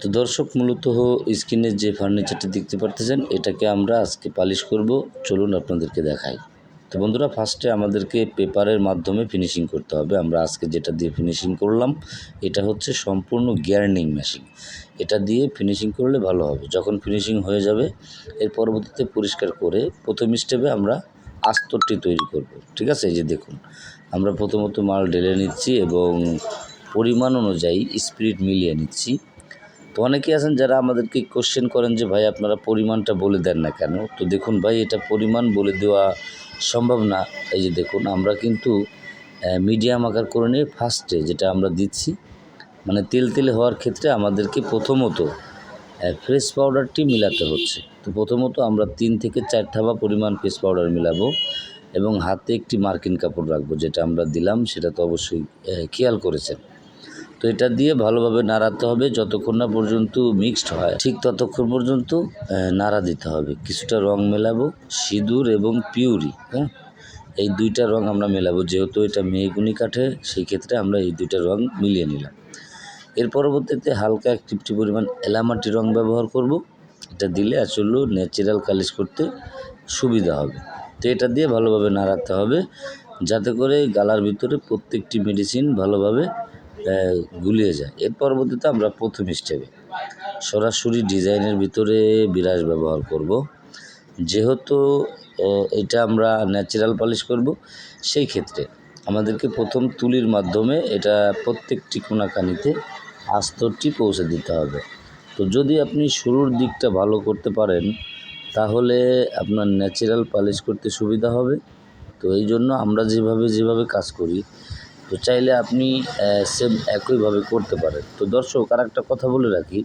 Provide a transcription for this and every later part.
তো দর্শক, মূলত স্ক্রিনের যে ফার্নিচারটি দেখতে পারতেছেন, এটাকে আমরা আজকে পালিশ করব। চলুন আপনাদেরকে দেখাই। তো বন্ধুরা ফার্স্টে আমাদেরকে পেপারের মাধ্যমে ফিনিশিং করতে হবে। আমরা আজকে যেটা দিয়ে ফিনিশিং করলাম, এটা হচ্ছে সম্পূর্ণ গ্যার্নিং মেশিন এটা দিয়ে ফিনিশিং করলে ভালো হবে। যখন ফিনিশিং হয়ে যাবে, এর পরবর্তীতে পরিষ্কার করে প্রথম স্টেপে আমরা আস্তরটি তৈরি করব। ঠিক আছে? এই যে দেখুন, আমরা প্রথমত মাল ঢেলে নিচ্ছি এবং পরিমাণ অনুযায়ী স্পিরিট মিলিয়ে নিচ্ছি। তো অনেকেই আছেন যারা আমাদেরকে কোশ্চেন করেন যে, ভাই, আপনারা পরিমাণটা বলে দেন না কেন? তো দেখুন ভাই, এটা পরিমাণ বলে দেওয়া সম্ভব না। এই যে দেখুন, আমরা কিন্তু মিডিয়াম আকার করে নিয়ে ফার্স্টে যেটা আমরা দিচ্ছি মানে তেল তেলে হওয়ার ক্ষেত্রে আমাদেরকে প্রথমত ফ্রেশ পাউডারটি মিলাতে হচ্ছে। তো প্রথমত আমরা তিন থেকে চার থাবা পরিমাণ ফ্রেশ পাউডার মিলাবো এবং হাতে একটি মার্কিন কাপড় রাখব, যেটা আমরা দিলাম, সেটা তো অবশ্যই খেয়াল করেছেন। তো এটা দিয়ে ভালোভাবে নাড়াতে হবে যতক্ষণ না পর্যন্ত মিক্সড হয়। ঠিক ততক্ষণ পর্যন্ত নাড়া দিতে হবে। কিছুটা রং মেলাবো, সিঁদুর এবং পিউরি হ্যাঁ? এই দুইটা রং আমরা মেলাবো, যেহেতু এটা মেহগুনি কাঠে, সেই ক্ষেত্রে আমরা এই দুইটা রং মিলিয়ে নিলাম। এর পরবর্তীতে হালকা এক একটি পরিমাণ এলামাটি রং ব্যবহার করব। এটা দিলে আসলে ন্যাচারাল কালিশ করতে সুবিধা হবে। তো এটা দিয়ে ভালোভাবে নাড়াতে হবে, যাতে করে গালার ভিতরে প্রত্যেকটি মেডিসিন ভালোভাবে গুলিয়ে যায়। এর পরবর্তীতে আমরা প্রথম স্টেপে সরাসরি ডিজাইনের ভিতরে বিরাজ ব্যবহার করব। যেহেতু এটা আমরা ন্যাচারাল পালিশ করব, সেই ক্ষেত্রে আমাদেরকে প্রথম তুলির মাধ্যমে এটা প্রত্যেকটি কোনাকানিতে আস্তরটি পৌঁছে দিতে হবে। তো যদি আপনি শুরুর দিকটা ভালো করতে পারেন, তাহলে আপনার ন্যাচারাল পালিশ করতে সুবিধা হবে। তো এই জন্য আমরা যেভাবে যেভাবে কাজ করি তো চাইলে আপনি সেম একইভাবে করতে পারেন। তো দর্শক আর একটা কথা বলে রাখি,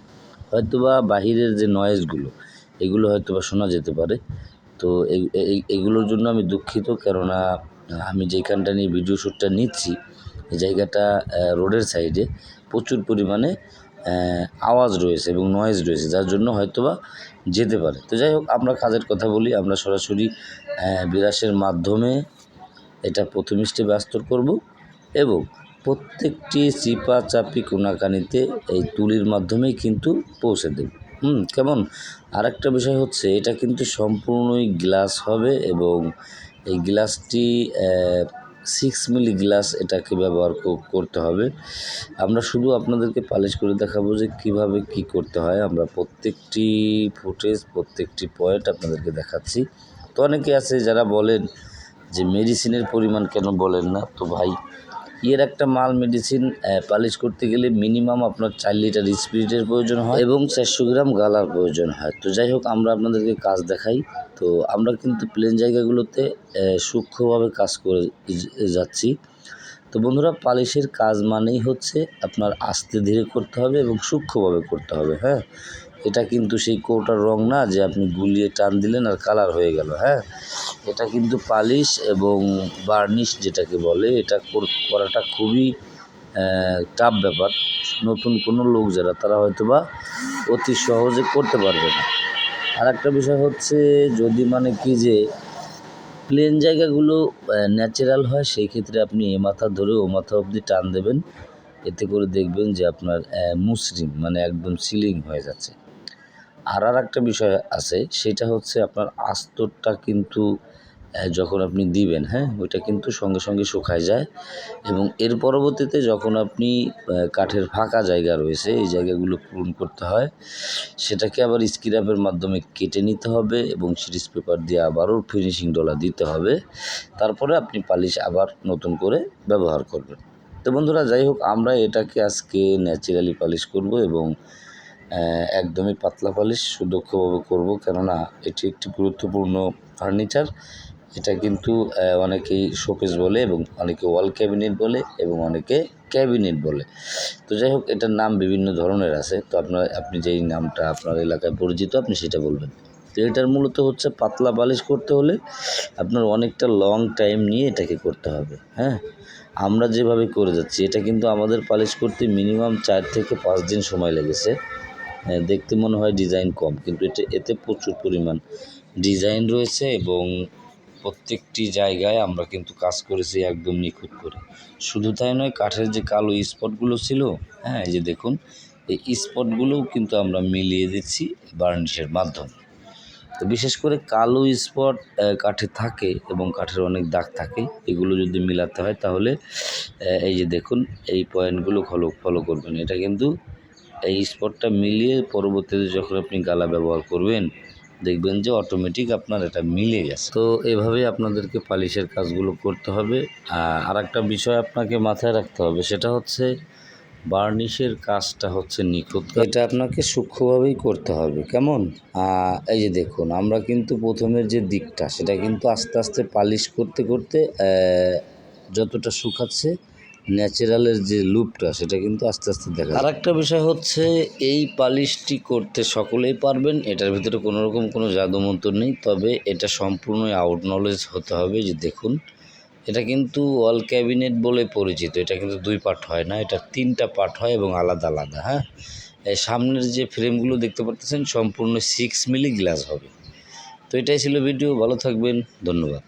হয়তোবা বাহিরের যে নয়েজগুলো এগুলো হয়তোবা শোনা যেতে পারে। তো এগুলোর জন্য আমি দুঃখিত, কেননা, আমি যেখানটা নিয়ে ভিডিও শ্যুটটা নিচ্ছি, এই জায়গাটা রোডের সাইডে প্রচুর পরিমাণে আওয়াজ রয়েছে এবং নয়েজ রয়েছে, যার জন্য হয়তোবা যেতে পারে। তো যাই হোক, আমরা কাজের কথা বলি, আমরা সরাসরি বিরাসের মাধ্যমে এটা প্রথম স্টেপে আস্তর করব। এবং প্রত্যেকটি চিপা চাপি কোনাকানিতে এই তুলির মাধ্যমেই কিন্তু পৌঁছে দেবে। হুম, কেমন? আরেকটা বিষয় হচ্ছে, এটা কিন্তু সম্পূর্ণই গ্লাস হবে এবং এই গ্লাসটি সিক্স মিলি গ্লাস এটাকে ব্যবহার করতে হবে। আমরা শুধু আপনাদেরকে পালিশ করে দেখাবো যে কীভাবে কি করতে হয়। আমরা প্রত্যেকটি ফুটেজ, প্রত্যেকটি পয়েন্ট আপনাদেরকে দেখাচ্ছি। তো অনেকে আছে যারা বলেন যে মেডিসিনের পরিমাণ কেন বলেন না? তো ভাই এর একটা মাল মেডিসিন পালিশ করতে গেলে মিনিমাম আপনার চার লিটার স্পিরিটের প্রয়োজন হয় এবং চারশো গ্রাম গালার প্রয়োজন হয়। তো যাই হোক, আমরা আপনাদেরকে কাজ দেখাই। তো আমরা কিন্তু প্লেন জায়গাগুলোতে সূক্ষ্মভাবে কাজ করে যাচ্ছি। তো বন্ধুরা, পালিশের কাজ মানেই হচ্ছে আপনার আস্তে ধীরে করতে হবে এবং সূক্ষ্মভাবে করতে হবে হ্যাঁ? এটা কিন্তু সেই কৌটার রং না যে আপনি গুলিয়ে টান দিলেন আর কালার হয়ে গেল হ্যাঁ? এটা কিন্তু পালিশ এবং বার্নিশ যেটাকে বলে, এটা করাটা খুবই টাফ ব্যাপার। নতুন কোনো লোক যারা, তারা হয়তো বা অতি সহজে করতে পারবে না। আর একটা বিষয় হচ্ছে যদি মানে কি যে প্লেন জায়গাগুলো ন্যাচারাল হয়, সেই ক্ষেত্রে আপনি এ মাথা ধরে ও মাথা অবধি টান দেবেন। এতে করে দেখবেন যে আপনার মসৃণ মানে একদম সিলিং হয়ে যাচ্ছে। আর আর একটা বিষয় আছে, সেটা হচ্ছে আপনার আস্তরটা কিন্তু যখন আপনি দিবেন হ্যাঁ ওইটা কিন্তু সঙ্গে সঙ্গে শুকায় যায় এবং এর পরবর্তীতে যখন আপনি কাঠের ফাঁকা জায়গা রয়েছে, এই জায়গাগুলো পূরণ করতে হয়, সেটাকে আবার স্ক্র্যাপের মাধ্যমে কেটে নিতে হবে এবং সিরিজ পেপার দিয়ে আবারও ফিনিশিং ডলা দিতে হবে, তারপরে আপনি পালিশ আবার নতুন করে ব্যবহার করবেন। তো বন্ধুরা, যাই হোক, আমরা এটাকে আজকে ন্যাচারালি পালিশ করব এবং একদমই পাতলা পালিশ সুদক্ষভাবে করব, কেননা এটি একটি গুরুত্বপূর্ণ ফার্নিচার। এটা কিন্তু অনেকেই শোকেস বলে এবং অনেকে ওয়াল ক্যাবিনেট বলে এবং অনেকে ক্যাবিনেট বলে। তো যাই হোক, এটার নাম বিভিন্ন ধরনের আছে। তো আপনার, আপনি যেই নামটা আপনার এলাকায় পরিচিত, আপনি সেটা বলবেন। তো এটার মূলত হচ্ছে পাতলা পালিশ করতে হলে আপনার অনেকটা লং টাইম নিয়ে এটাকে করতে হবে হ্যাঁ? আমরা যেভাবে করে যাচ্ছি, এটা কিন্তু আমাদের পালিশ করতে মিনিমাম চার থেকে পাঁচ দিন সময় লেগেছে। দেখতে মনে হয় ডিজাইন কম, কিন্তু এটা এতে প্রচুর পরিমাণ ডিজাইন রয়েছে এবং প্রত্যেকটি জায়গায় আমরা কিন্তু কাজ করেছি একদম নিখুঁত করে। শুধু তাই নয়, কাঠের যে কালো স্পটগুলো ছিল হ্যাঁ এই যে দেখুন, এই স্পটগুলোও কিন্তু আমরা মিলিয়ে দিচ্ছি বার্নিশের মাধ্যমে। তো বিশেষ করে কালো স্পট কাঠে থাকে এবং কাঠের অনেক দাগ থাকে, এগুলো যদি মিলাতে হয় তাহলে এই যে দেখুন, এই পয়েন্টগুলো ফলো ফলো করবেন। এটা কিন্তু এই স্পটটা মিলিয়ে পরবর্তীতে যখন আপনি গালা ব্যবহার করবেন, দেখবেন যে অটোমেটিক আপনার এটা মিলে গেছে। তো এভাবেই আপনাদেরকে পালিশের কাজগুলো করতে হবে। আর একটা বিষয় আপনাকে মাথায় রাখতে হবে, সেটা হচ্ছে বার্নিশের কাজটা হচ্ছে নিখুঁত। এটা আপনাকে সূক্ষ্মভাবেই করতে হবে, কেমন? এই যে দেখুন, আমরা কিন্তু প্রথমের যে দিকটা, সেটা কিন্তু আস্তে আস্তে পালিশ করতে করতে যতটা শুকাচ্ছে ন্যাচারালের যে লুপটা, সেটা কিন্তু আস্তে আস্তে দেখা আর একটা বিষয় হচ্ছে, এই পালিশটি করতে সকলেই পারবেন, এটার ভিতরে কোনো রকম কোনো জাদুমন্ত্র নেই, তবে এটা সম্পূর্ণ আউট নলেজ হতে হবে, যে দেখুন, এটা কিন্তু ওয়াল ক্যাবিনেট বলে পরিচিত, এটা কিন্তু দুই পার্ট হয় না, এটা তিনটা পার্ট হয় এবং আলাদা আলাদা হ্যাঁ? সামনের যে ফ্রেমগুলো দেখতে পাচ্ছেন সম্পূর্ণ সিক্স মিলি গ্লাস হবে। তো এটাই ছিল ভিডিও ভালো থাকবেন, ধন্যবাদ।